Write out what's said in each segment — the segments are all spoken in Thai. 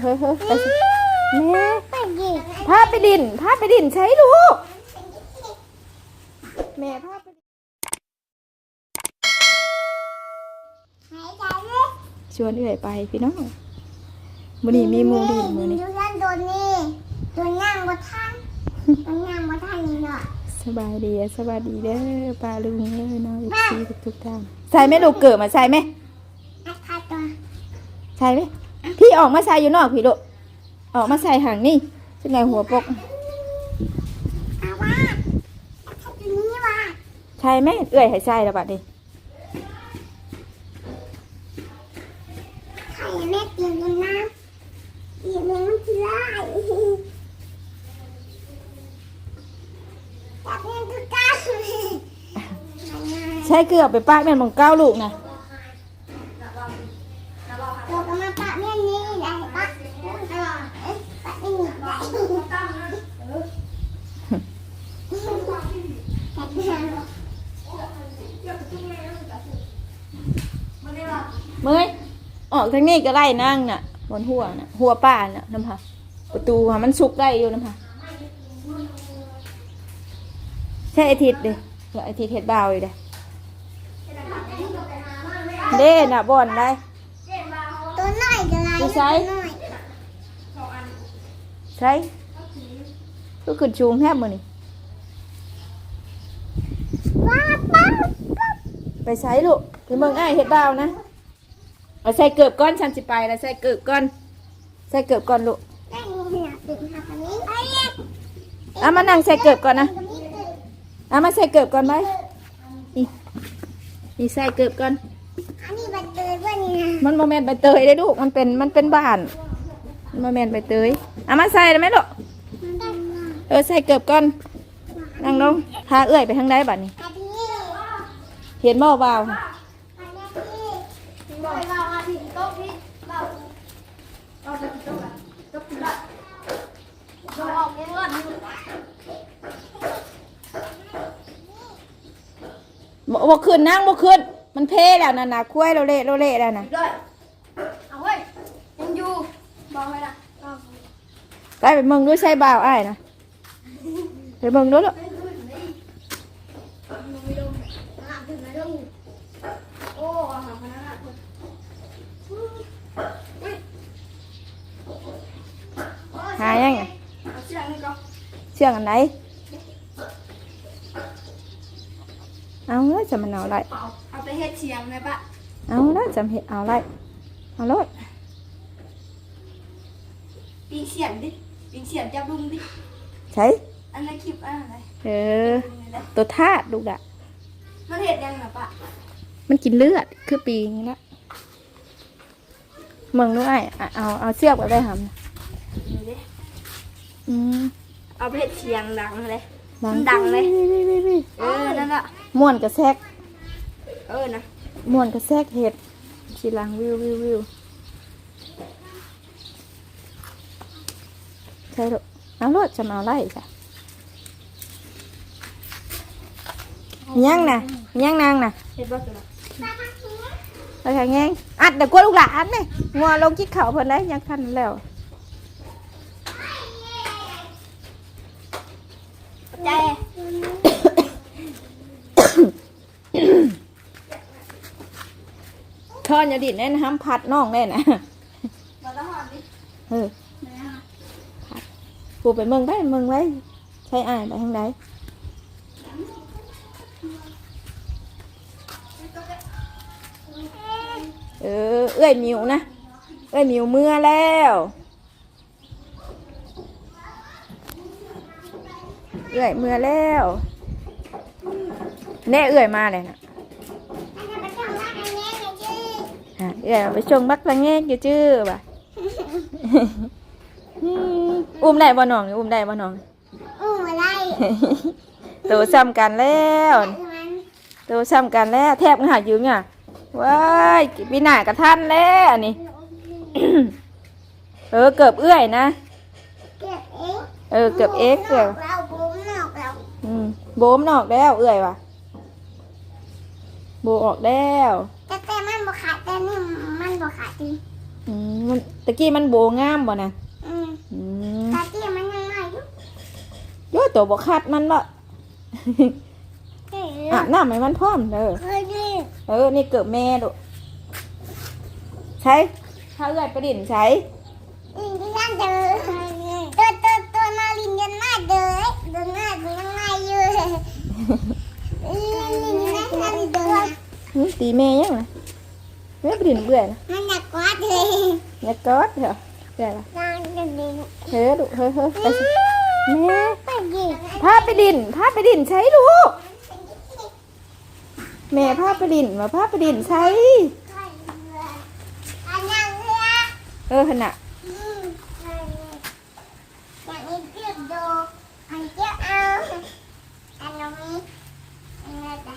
เฮ้ยเฮ้ยไปสิแม่ไปดิพาไปดินพาไปดินใช้ลูกแม่พาไปดินหายใจเลยชวนเอื่อยไปพี่น้องมื้อนี้มีหมูดินมื้อนี้ดูด้านโดนนี่โดนย่างบนท่านโดนย่างบนท่านนี่เนาะสบายดีสบายดีเด้อปลาลุงเด้อน้องอีกทีทุกๆท่านใส่ไหมลูกเกิดมาใส่ไหมอัดขาดตัวใช่ไหม พี่ออกมาใส่อยู่นอกพี่ลูกออกมาใส่ห่างนี่จังไงหัวปกเอาว่าอัดขาดตัวนี้ว่าใช่ไหมเอื่อยให้ใส่แล้วบัดนี้ใครแม่เตียงบนน้ำเตียงมันคือไล่จับเงินคือก้าวใช่เกลือไปปากแม่นมองเก้าลูกนะ เราก็มาปะแม่นี่ได้ปะเอ๊ะปะไม่หนีได้จัดงาน เมื่อยออกทางนี้ก็ไล่นั่งน่ะบนหัวน่ะหัวป้าน่ะน้ำผาประตูค่ะมันสุกได้อยู่น้ำผาใช่ไอทิศเด้เดี๋ยวไอทิศเห็ดบาวอยู่เด้เด้น่ะบ่อนได้ตัวน้อยจะไรไม่ใช่ตัวน้อยใช่ก็ขึ้นชูงแทบมือนี่ว้าป้าไปใช้ลูกไปเมืองอ้ายเห็ดบาวนะ เอาใส่เกือบก้อนฉันสิไปแล้วใส่เกือบก้อน ใส่เกือบก้อนลูกได้เงินตื่นมาตอนนี้ไอ้เนี่ยเอามานั่งใส่เกือบก่อนนะเอามาใส่เกือบก่อนไหมนี่นี่ใส่เกือบก่อนอันนี้ใบเตยว่านี่นะมันโมเมนต์ใบเตยได้ลูกมันเป็นมันเป็นบ้านโมเมนต์ใบเตยเอามาใส่ได้ไหมลูกมันได้เงินเออใส่เกือบก่อนนั่งลงพาเอื้อยไปทางใดบัดนี้อันนี้เห็นบ่บ่าวอันนี้บอกเราอาทิตย์โต๊ะพี่เราบ่บ่ขึ้นนั่งบ่ขึ้นมันเพแล้ว น่ะนะคุ้ยเราเละเราเละแล้วนะด้วยเอาเว้ยยังอยู่บอกไว้ละเอาไปไปเมืองด้วยใส่บ่าวอ้ายนะไปเมืองด้วยลูก ไม่ลงหลังถึงไหนลงโอ้หาพนักงานคน หายังไงเอาเชือกนี่ก่อนเชื่องอันไหนเอาแล้วจะมันเอาอะไรเอาเอาไปเฮ็ดเชียงเลยปะเอาแล้วจะเห็ดเอาอะไรเอารถปีเสียนดิปีเสียนจับลุงดิใช้อันนั้นคลิปอันอะไรเออตัวทาดลูกอะมันเห็ดยังนะปะมันกินเลือดคือปีนี้ละเมืองด้วยอะเอาเอาเชือกไปได้หำ นี่ดิอืมเอาไปเฮ็ดเชียงดังเลยดังดังเลยวิววิววิววิวเออ นั่นแหละม่วนกระแซกเออนะม่วนกระแซกเห็ดชีลังวิววิววิวใช่ลูกเอารถจะมาเอาไล่จ้ะยังน่ะยังนางน่ะเห็ดบ่ตัวละเอาแข็งแงงอัดเดี๋ยวกลัวลูกหลานนี่งัวลงจิกเขาเพิ่นได้ยังทันแล้ว ใจทอนอย่าดิดแน่นะห้ามพัดน้องแน่นะมาละหอนดิเออมาละหอนปูไปเมืองไปเมืองไว้ใช่อ้ายไปทางใดเออ เอ้ยมิวนะ เอ้ยมิวเมื่อแล้ว เอ้ยเมื่อแล้วแน่เอ้ยมาเลยนะอันนี้เป็นของรักอันนี้ไงชื่ออะเอ้ยเอาไปชงบักละแงกอยู่จื้อบ่ะอุ้มได้บ่น้องนี่อุ้มได้บ่น้องอู้อะไรโตซ้ำกันแล้วมันโตซ้ำกันแล้วแทบหายืงอะว้ายปีหน้ากับท่านแล้วอันนี่เออเกือบเอื้อยนะเก็บเองเออเกือบเอ็กเกือบ โบมนออกแล้ว เอื้อยว่ะโบออกแล้วแต่แต่มันบ่ขาดแต่นี่มันบ่ขาดจริงอืมมันตะกี้มันโบงามบ่นะอืมอืมตาที่มันยังไงอยู่โย่ตัวบ่คัดมันบ่เฮ้ยอาบน้ำให้มันพร้อมเด้อเคยดิเออนี่เกิดแม่ดูใช้ถ้าเอื้อยไปดินใช้ ตีแม่ยังไงแม่ไปดินเบื่อนะมันหนักกว่าเธออย่ากอดเถอะเบื่อละนางจะดินเฮ้ยดูเฮ้ยเฮ้ยไปสิแม่ไปดิพาไปดินพาไปดินใช้ลูกแม่พาไปดินมาพาไปดินใช้อันยังเรือเออขนาด อืมอย่างนี้เก็บดูอันเก็บเอาอันนี้อันนี้จ้ะ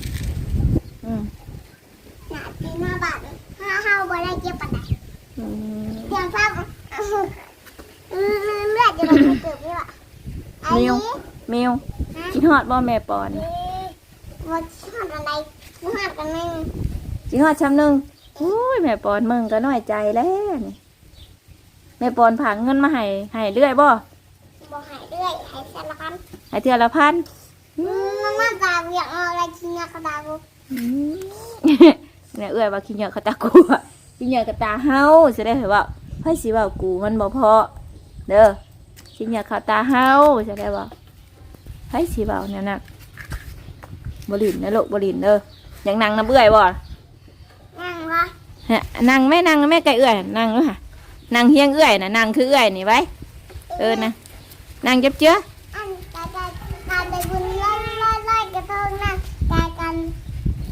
อันนี้มิวกินฮอดบ่แม่ปอนว่าชอบอะไรชอบกันมึงกินฮอดช้ำหนึงอุ้ยแม่ปอนมึงก็น้อยใจแล้วนี่แม่ปอนผังเงินมาให้ให้เรื่อยบ่บอกหายเรื่อยหายสารพันให้เทื่อละพันอืมมันมาตาเวียงเอาอะไรกินยากระดาบุอืมเนี่ยเอื้อยว่าขี้เหยอะเขาตากูอะขี้เหยอะกับตาเฮาสิได้เห็นว่าไผสิเว้ากูมันบ่พอเด้อ ขี้เหยอะเขาตาเฮาสิได้ว่าไผสิเว้าเนี่ยน่ะบ่ลินนะลูกบ่ลินเด้ออยากนั่งน้ำเอื้อยบ่นั่งวะฮะนั่งแม่นั่งแม่ไก่เอื้อยนั่งด้วยค่ะนั่งเฮียงเอื้อยน่ะนั่งคือเอื้อยนี่ไว้เออนะนั่งเจ็บเจื้ออันตาตาตาไปบุญลอยลอยลอยกระทงนะตากัน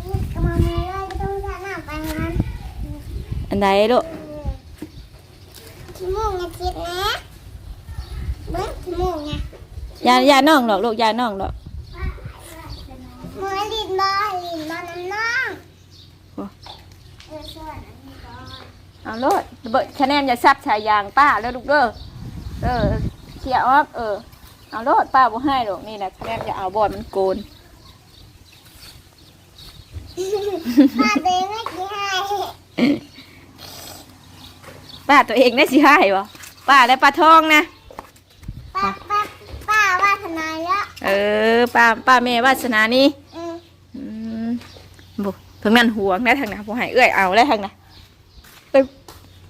นี่กำลังมีลอยกระทงจะหน้าไปมันอันใดลูกขี้มูกนะคิดนะ เบิ้งขี้มูกนะอย่าอย่าน้องหรอกลูกอย่าน้องหรอกมือลินบอลินบอน้ำน้องเออส่วนอันนี้ก่อนเอาโลดเบิดคะแนนอย่าซับฉายางป้าแล้วลูกเด้อเออเขี่ยออกเออเอาโลดป้าบ่ให้หรอกนี่นะคะแนนอย่าเอาบอดมันโกนป้าเบงไม่กี่ให้ป้าตัวเองได้สิให้บ่ป้าและป้าทองนะ ป้าป้าป้าวาสนา เยอะเออป้าป้าแม่วาสนานี่อืมอืมบุทางนั้นห่วงนะทางนั้นผู้ให้เอื้อยเอาแล้วทางนั้นไป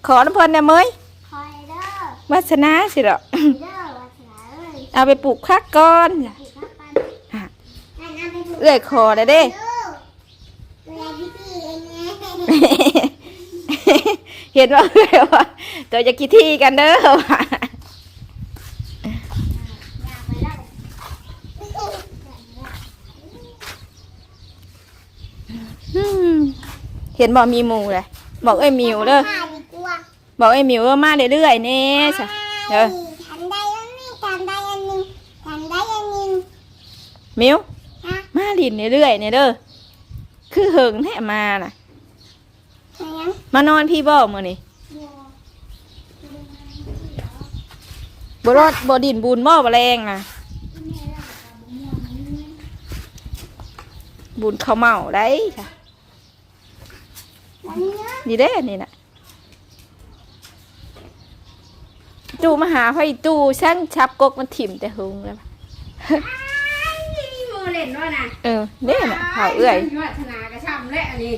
ขอน้ำเพลินเนี่ยเมยคอยเด้อวาสนาสิเหรอเด้อวาสนาเอ้ยเอาไปปลูกพักก่อนจ้ะผิดพักปันฮะนั่นเอาไปถูกเอื้อยคอได้เด้ดูเวลาพี่พี่เองไงเห็นว่าเอื้อยว่าตัวจะกี่ที่กันเด้อว่ะ อยากไปแล้ว อืม เห็นบอกมีหมูเลยบอกเอ้ยมิวเด้อบอกเอ้ยมิวว่ามาเรื่อยๆนี่จ้ะเด้อทันได้อันนี้ทันได้อันนี้ทันได้อันนี้มิวมาลินเรื่อยๆนี่ยเด้อคือเหิงแท้มาน่ะมานอนพี่บ่มื้อนี้บ่รอดบ่ดินบุญบ่บ่แรงน่ะบุญข้าเมาได้ค่ะ นนี้นะนี่เด้นี่น่ะตู้มาหาไฟตู้ช่างชับกกมันถิ่มแต่หงแล้วมีโมเล่นด้วยนะเออนี่น่ะเผาเอื้อยวัฒนากระช่ำและอันนี้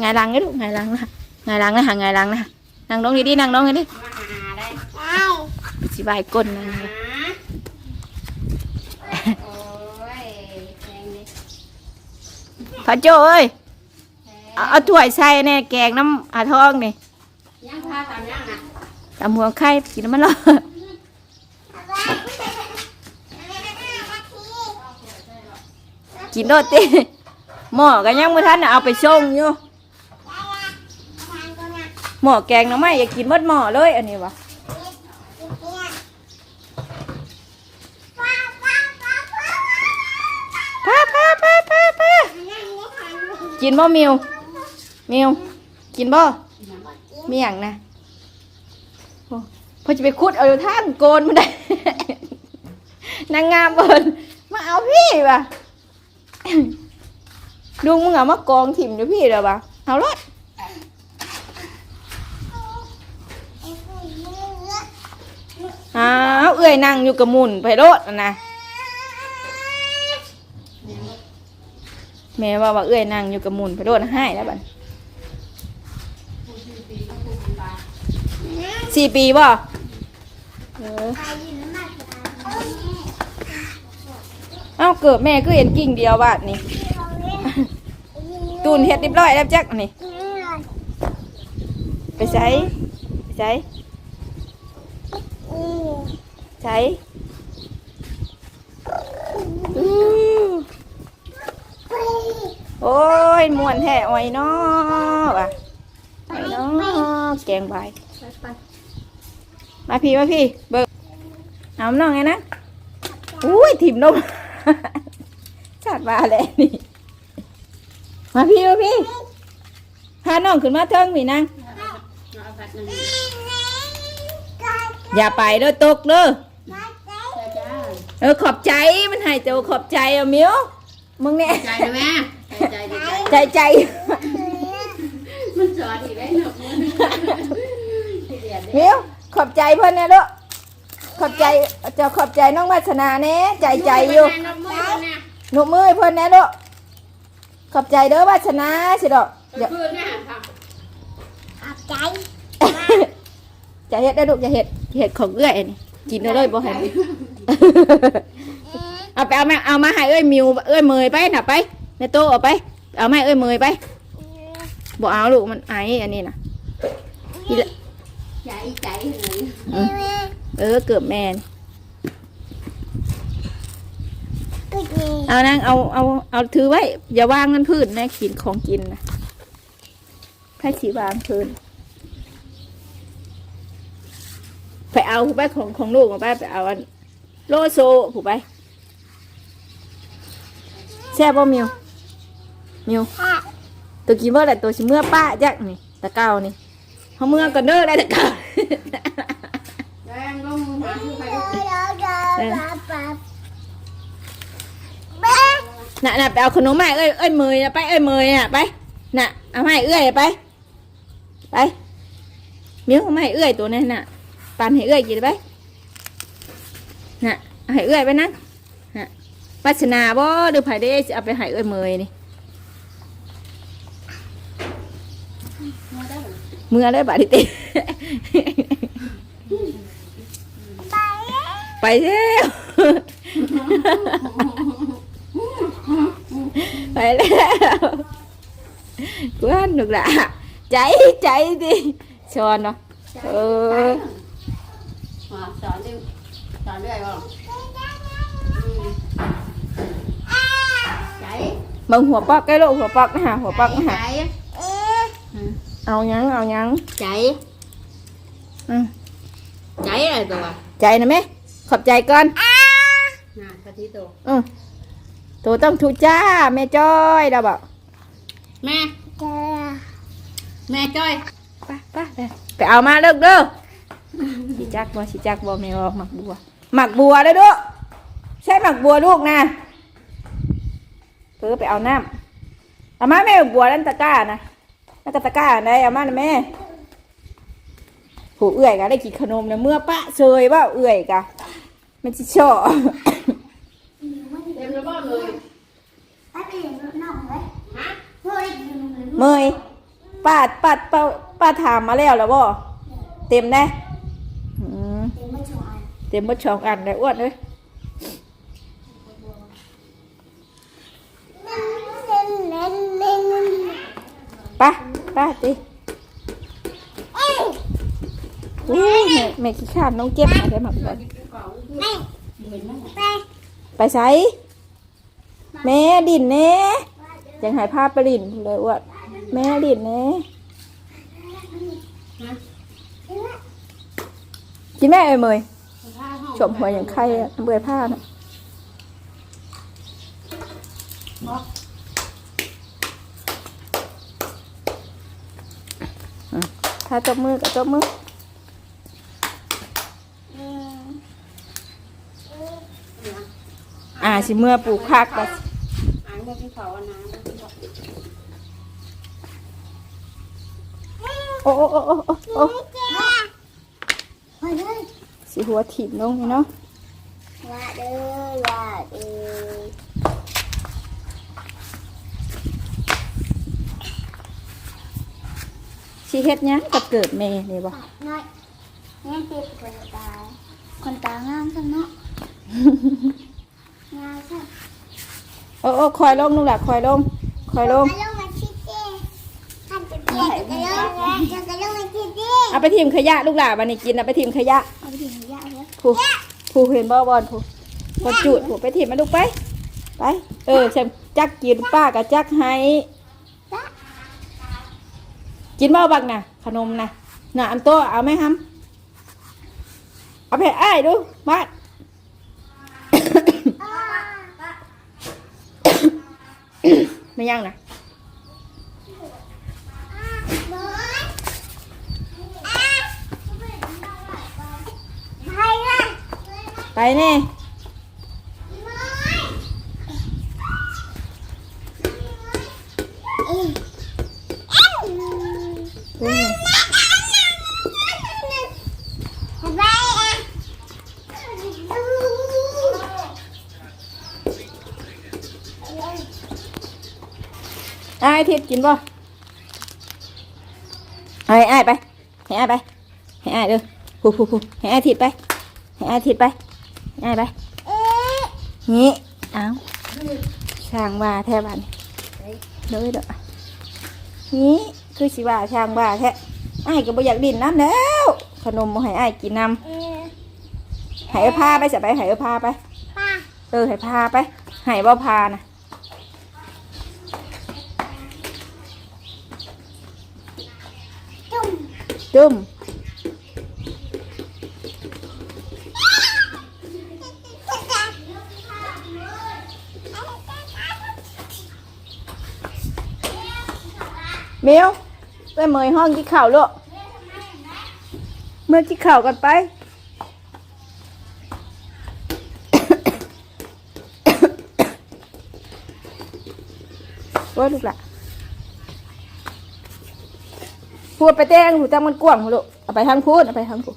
ไงายหลังนี่ลูกไงายหลังนะไงายหลังนะหาไงายหลังนะนั่งลงดีๆนั่งลงดีมาหาได้ใช่ๆสิบายก้นนะหาโอ้ยแพงดิพระโจ้เอ้ย เอาเอาถ้วยใส่แน่แกงน้ำอาทองนี่ยังพาตามยังนะตำหัวไข่กินน้ำมันร้อนกินโดดติหม้อก็ยังไม่ทันน่ะเอาไปส่งอยู่หม้อแกงหน้ำไม้อย่ากินหมดหม้อเลยอันนี้วะพกินบ่มิว มิวกินบ่มียงนะพอจะไปคุดเอาอยู่ทางโกนมันได้ นางงามเบิ่นมาเอาพี่ว่ะลุงมึงเอามากองถิ่มอยู่พี่เด้อบ่ะเอารถอ้าวเอื้อยนั่งอยู่กับหมุนไปรถนะนะแม่ว่าว่าเอื้อยนั่งอยู่กับหมุนไปรถให้แล้วบัด สี่ปีบ่เออเอ้าเกิดแม่ก็เห็นกิ่งเดียวบาดนี่ตูนเฮ็ดเรียบร้อยแล้วจักอันนี่ไปใช้ไปใช้ใช้อื้อโอ้ยม่วนแท้อ้อยเนาะว่ะอ้อยเนาะแกงใบไปไป มาพี่มาพี่ เบิกเอาน้องไงนะอุ้ยถิ่มนมชาดมาแล้วนี่ มาพี่มาพี่ พาน้องขึ้นมาเทิงพี่นางเอาผัดหนึ่งอย่าไปเด้อตกเด้อจ้าจ้าเออขอบใจมันให้เจ้าขอบใจเอามิวมึงเนี่ยใจนะแม่ใจใจใจใจใจมันสอนอีกได้หนกมือเดียดมิว ขอบใจเพิ่อนนี่ยลูกขอบใจจ้าขอบใจน้องวัฒนาเน่ใจใจอยู่นกมือเนี่ยหนุมือเพิ่อนน่ลูกขอบใจเด้อวัฒนาสิดอกเนี่ยค่ะอาใจจะเฮ็ดได้ลูกจะเฮ็ดเฮ็ดของเอื้อยนี่กินเลยบ่ให้มันเอาไปเอามาเอามาให้เอ้ยมิวเอ้ยเมยไปน่ะไปในโต๊ะเอาไป เอามาเอ้ยเมยไปบ่เอาลูกมันไออันนี้น่ะ ใจใจเลยอืมเออเกือบแม่นก็ดีเอานางเอาเอาเอาถือไว้ อย่าวางเงินพื้นนะกินของกินนะไพ่สีวางพื้นไปเอาผูกไปของของลูกมาไปไปเอาอันโลโซผูกไปแซ่บบ่มิวมิวค่ะตัวกินเมื่อไหร่ตัวชิเมื่อป้าจักนี่ตะเก้านี่ เขาเมื่อกันเด้อได้ตะเก้า แดงลงหาคือใคร เดี๋ยวเดี๋ยวเดี๋ยวปั๊บแม่ น่ะน่ะไปเอาขนมมาให้เอ้ยเอ้ยเมยนะไปเอ้ยเมยน่ะไปน่ะเอามาให้เอ้ยไป ไปมิ้วเอามาให้เอ้ยตัวนี้น่ะปันให้เอ้ยกินไปน่ะเอาให้เอ้ยไปนั่งน่ะปัชนาบ่หรือไผได้สิเอาไปให้เอ้ยเมยนี่ เมื่อได้บาดดิเตไปไปแล้วไปแล้วกูหันหนุกละใจใจดิชอนเนาะเออสอนดิสอนด้วยบ่ใจมึงหัวปอกใกล้โลกหัวปอกนะฮะหัวปอกนะฮะใจ เอ๊ะเอายังเอายังใจ อืมใจอะไรตัวใจนะแม่ขอบใจก่อนน่ะกะทิตัวอืมตัวต้องทูจ้าแม่จ้อยเราบอกแม่เจอแม่จ้อยไปไปไปไปเอามาเลิกเด้อสิจักบ่สิจักบ่แม่บอกหมักบัวหมักบัวเลยลูกใช่หมักบัวลูกนะเออไปเอาน้ำเอามาแม่หมักบัวนั่นตะกร้านะ นั่นก็ตะกร้าไหนเอามานะแม่ผูเอื่อยกะได้กินขนมเนี่ยเมื่อปะเชยว่าเอื่อยกะมันจิชอบเต็มแล้วบ่เลยได้ไปยังน่องเลยฮะเมยป้าป้าป้าปาถามมาแล้วแล้วบ่เต็มแน่เดี๋ยวมาชวนเต็มหมดช่องอันเลยอ้วนเลย เล่นเล่นเล่นเล่น ไป ไปติเอ้ยอู้แม่แม่ขี้ข้านน้องเก็บมาได้หมักก่อนแม่ไปไปใส่แม่ดินแน่ยังหายภาพไปดินเลยอ้วนแม่ดินแน่กินแม่เอ้ยเมยชมหัวอย่างไข่อะเบื่อผ้าน่ะาตบมือก็ตบมือออ่าสิเมื่อปลูกผักก็อ่านเรื่อที่เขาอันนั้นโอ้โอ้โอ้โอ้โอ้สิหัวถีบลงนี่เนาะว่าเด้อว่าเด้อ สิเฮ็ดหยังก็เกิดแม่นี่บ่ น้อยนี่ติดคนตาคนตางามจังเนาะ งามจังโอ้โอ้คอยลงลูกหล่ะคอยลงคอยลง กระโลมาชิดเจ้ท่านจะเปลี่ยนกระโลจะกระโลมาชิดเจ้เอาไปทิมขยะลูกหล่ะบัดนี้กินเอาไปทิมขยะเอาไปถึงยาเลยผู้ผู้เห็นบ่บอลผู้พอจุดผู้ไปทิมมาลูกไป ไป เออฉันจักกินป้าก็จักให้ กินบ่บักนะขนมน่ะน่ะอันโตเอาไหมฮัมเอาไปให้อ้ดูมาไม่ยังนะไปแน่เบิ่ย ทิพย์กินบ่เอาให้อ้ายไปให้อ้ายไปให้อ้ายเด้อผู้ผู้ผู้ให้อ้า ยทิพย์ไปให้อ้ายทิพย์ไปให้อ้ายไปนี่เอาช่างว่าแท้บ้านเด้อเด้อนี่คือสิว่าช่างว่าแท้อ้ายก็บ่อยากดินน้ำแล้ว ขนมบ่ให้อ้ายกินน้ำให้เอาพาไปจะไปให้เอาพาไปเออให้พาไปให้บ่พานะจุ่มเมียว ไปเมยห้องที่ข่าวลูกเมื่อที่ข่าวกันไปว่าลูกละพูดไปเต้งหูจังมันกว้างหูลูกเอาไปทางพูดเอาไปทางพูด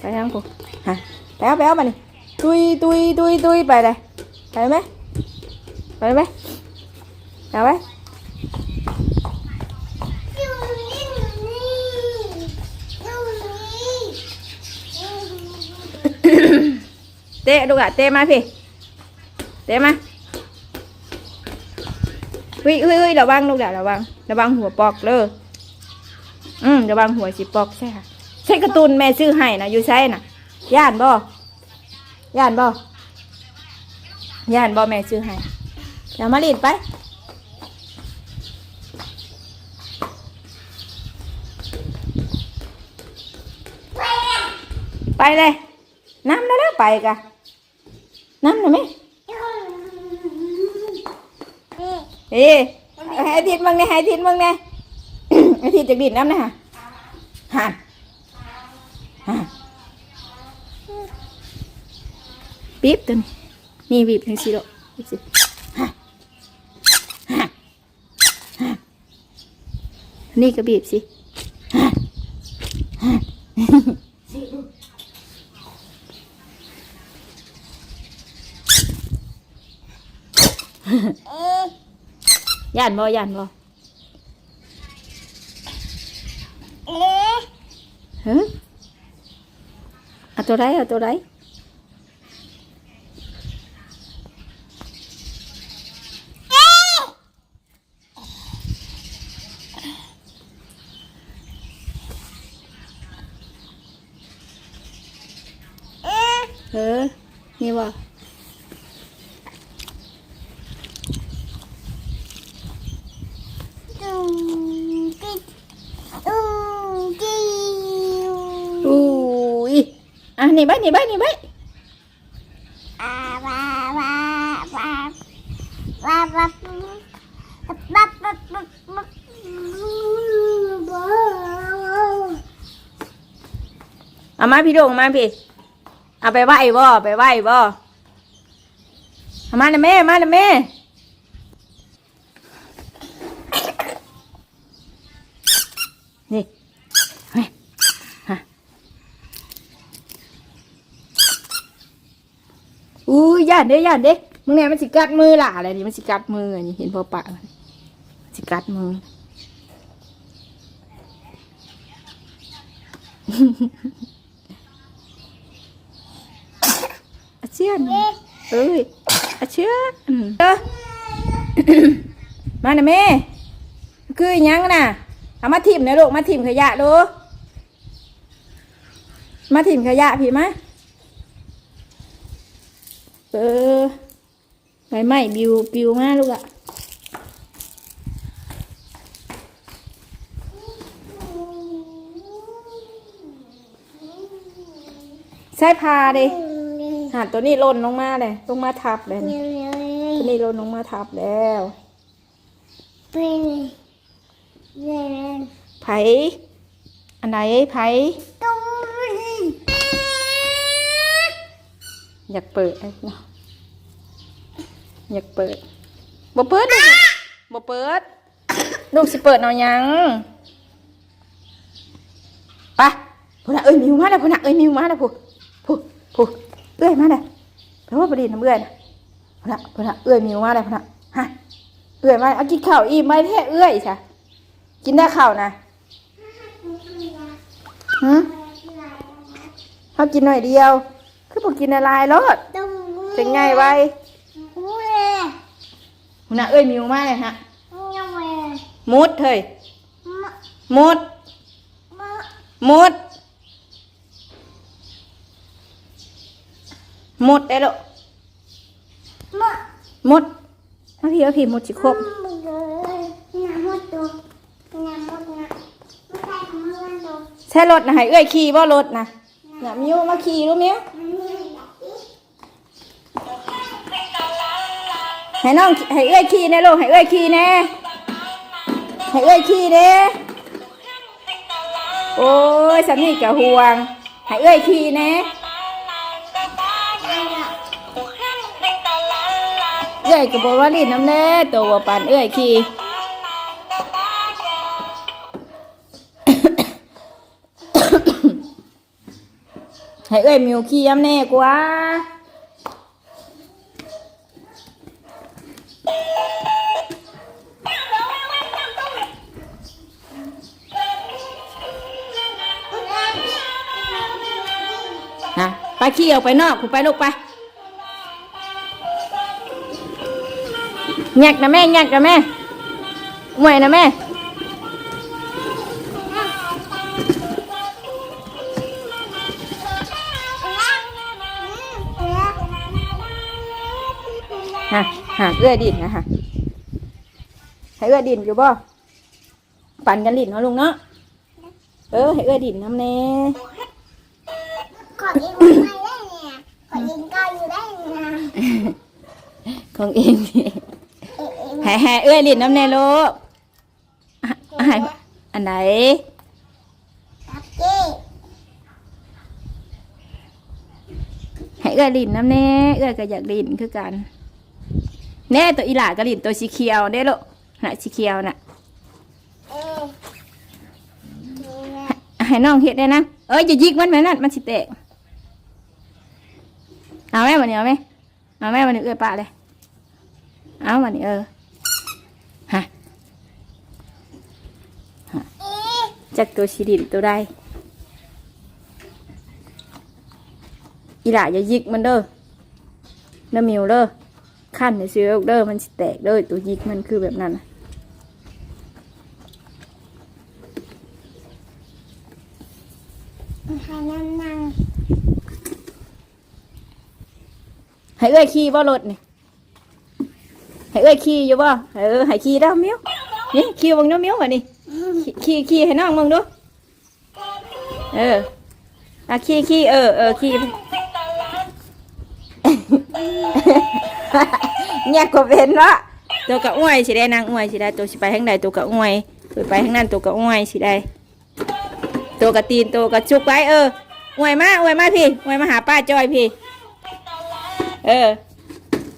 ไปทางพูดฮะไปเอาไปเอามานี่ตุยตุยตุยตุยไปเลยไปไหมไปไหมไปไหม เต้ลูกละเต้มาพี่เต้มาเฮ้ยเฮ้ยเฮ้ยระวังลูกละระวังระวังหัวปอกเลยอืมระวังหัวสิปอกใช่ค่ะใช่การ์ตูนแม่ซื้อให้นะอยู่ใช่น่ะย่านบ่ย่านบ่ย่านบ่แม่ซื้อให้อย่ามาลีดไปไปเลยน้ำแล้วแล้วไปกะ น้ำหน่อยไหมเอ้ให้อาทิตย์มึงเนี่ยให้อาทิตย์มึงเนี่ยอาทิตย์จากดินน้ำนะฮะหันหันบีบตัวนี้นี่บีบทั้งสี่ดอกบีบสิหันหันหันนี่ก็บีบสิหันหัน ย่านบ่ย่านบ่เฮ้ยเอาตัวไรเอาตัวไรเออนี่บ่ อุ้ย อะหนี่ไปหนี่ไปหนีไปเอามาพี่โดงมาพี่เอาไปไหว้บ่ไปไหว้บ่เอามานะแม่มานะแม่นี่เฮ้ยฮะอุ้ ยย่านเด้ย่านเด้มึงเนี่ยมันสิกัดมือล่ะอะไรนี่มันสิกัดมืออันนี้เห็นพอปะสิกัดมืออาเชียนเอ้ยอาเชียนเออมาหน่ะแม่คืออิหยังน่ะเอามาถิ่มนะลูกมาถิ่มขยะดูมาถิ่มขยะพี่มา เออใบไม้บิวบิวมาลูกอะใส่พาดิหาตัวนี้หล่นลงมาเลยลงมาทับเลยนี่ตัวนี้หล่นลงมาทับแล้วเป็นเงินไผอันไหนไผ ตุ้ม อยากเปิดไอ้เนาะอยากเปิดบ่เปิดลูกบ่เปิด ลูกสิเปิดเอาหยังไปพุ่นน่ะเอ้ยมิวมาแล้วพุ่นน่ะเอ้ยมิวมาแล้วพุ่พุ่พุ่เอ้ยมาแล้วแปลว่าประเด็นน้ำเอื้อยนะพุ่นน่ะพุ่นน่ะเอ้ยมิวมาแล้วพุ่นน่ะฮะเอื้อยมาเอากินข้าวอิ่มไหมแท้เอื้อยจ้ะกินได้ข้าวนะฮะเขากินหน่อยเดียว คือบอกกินอะไรรสตุ้มเป็นไงไว้เว้ยหุ่นน่ะเอ้ยมิวมากเลยฮะยังไงมุดเฮ้ยมะมุดมะมุดมุดได้ลูกมะมุดมาพี่มาพี่มุดสิครบมึงเลยน้ำมดตัวน้ำมดนะไม่ใช่ของมึงตัวใช่รถนะให้เอ้ยขี่บ่รถนะน่ะมิวมาขี่รู้มิว มันนี่แบบนี้ ให้น้องให้เอ้ยขี่แน่ลูกให้เอ้ยขี่แน่ให้เอ้ยขี่เด้โอ้ยสามีกะห่วง ให้เอ้ยขี่แน่เอ้ยก็บอกว่าลิ้นน้ำแน่ตัวว่าปานเอ้ยขี่ให้เอ้ยมิวขี่ย้ำแน่กว่า ขี่ออกไปนอกคุณไปลูกไปแงกนะแม่แงกนะแม่หวยนะแม่ฮะฮะเอื้อดินนะฮะให้เอื้อดินอยู่บ่ปั่นกันดินเนาะลุงเนาะเออให้เอื้อดินน้ำแน่ ขอยิงไม่ได้เนี่ยขอยิงก็อยู่ได้เนี่ย ของเองนี่เอ๊ะเอ๊ะให้ให้เอื้อดินน้ำแน่ลูกอะอะให้อันไหนครับเจ๊ให้เอื้อดินน้ำแน่เอื้อก็อยากดินคือกัน แน่ตัวอีหลาก็ดินตัวสีเขียวได้ลูกน่ะสีเขียวน่ะเอ๊ะเนี่ยให้น้องเฮ็ดได้นะเอ้ยอย่ายิกมันแม่นั่นมันสิแตกเอาแม่วันนี้เอาไหมเอาแม่วันนี้เอ้ยปะเลย เอาวันนี้เออฮะเอ๊ะจากตัวชีดินตัวใดอีหล่าอย่ายิกมันเด้อเด้อมิวเด้อขั้นในซื้อเด้อมันสิแตกเด้อตัวยิกมันคือแบบนั้นน่ะให้นั่งนั่งให้เอ้ยขี่บ่รถนี่ ให้เอ้ยขี่อยู่บ่เออให้ขี่ได้อมิวนี่ขี่บังเด้อมิวว่ะนี่ขี่ขี่ขี่ให้น้องมึงดูเอออะขี่ขี่เออเออขี่แยกกว่าเป็นเนาะตัวกะอ้วยสิได้นางอ้วยสิได้ตัวสิไปทางใดตัวกะอ้วยตัวไปทางนั้นตัวกะอ้วยสิได้ตัวกะตีนตัวกะจุกไปเอออวยมาอวยมาพี่อวยมาหาป้าจอยพี่ เออ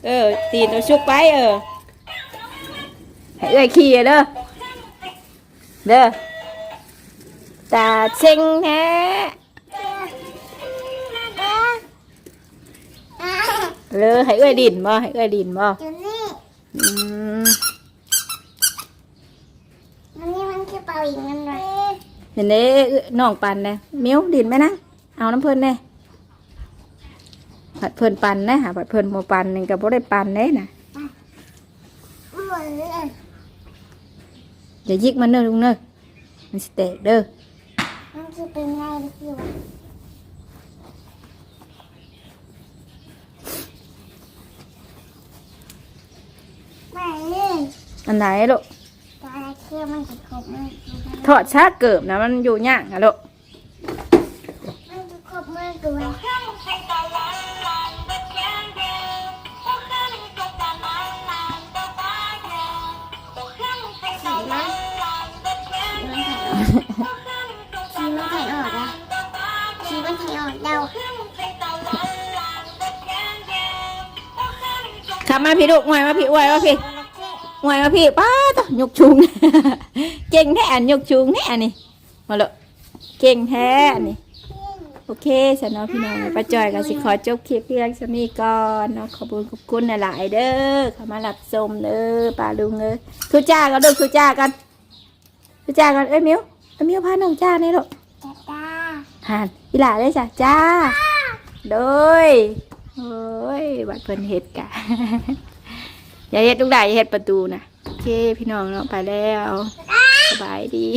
เออ ตีนตัวชุกไปเออให้เอ้อยขี่เด้อเด้อตาเซ็งแท้เลยให้เอ้อยดินบ่ให้เอ้อยดินบ่อยู่นี่อืมมันนี่มันคือเป่าอีกนั่นเลยเห็นเด้น้องปันนะมิ้วดินไหมนะเอาน้ำเพิ่นแน่ ผัดเพิ่นปันนะหาผัดเพิ่นโมปันนี่ก็บ่ได้ปันเด้นะมันหมดเลยอย่ายิกมันเด้อลุงเด้อมันสิแตกเด้อมันคือเป็นไงพี่วะไม่เลยอันไหนลูกตาเคี้ยวมันจะครบมันทอดชาเกิบนะมันอยู่ยากอะลูกมันจะครบมือตัว มาพี่ลูกอวยมาพี่อวยมาพี่อวยมาพี่ป้าต่อยกชุงเก่งแท้อันยกชุงแท้อันนี่มาลูกเก่งแท้อันนี่โอเคสำหรับพี่น้องป้าจอยก็สิขอจบคลิปเพียงสำนี้ก่อนเนาะขอบคุณขอบคุณหลายๆเด้อเข้ามารับชมเด้อป้าลุงเอ้ยทุจ้ากันเด้อทุจ้ากันทุจ้ากันเอ้ยมิวเอ้ยมิวพาน้องจ้านี่ลูกจ้าจ้าหันอีหล่าเลยจ้ะจ้าโดย โอ้ยบัดเพิ่นเห็ดกะ อย่าเห็ดลูกได้อย่าเห็ดประตูนะโอเคพี่น้องเนาะไปแล้วสบายดี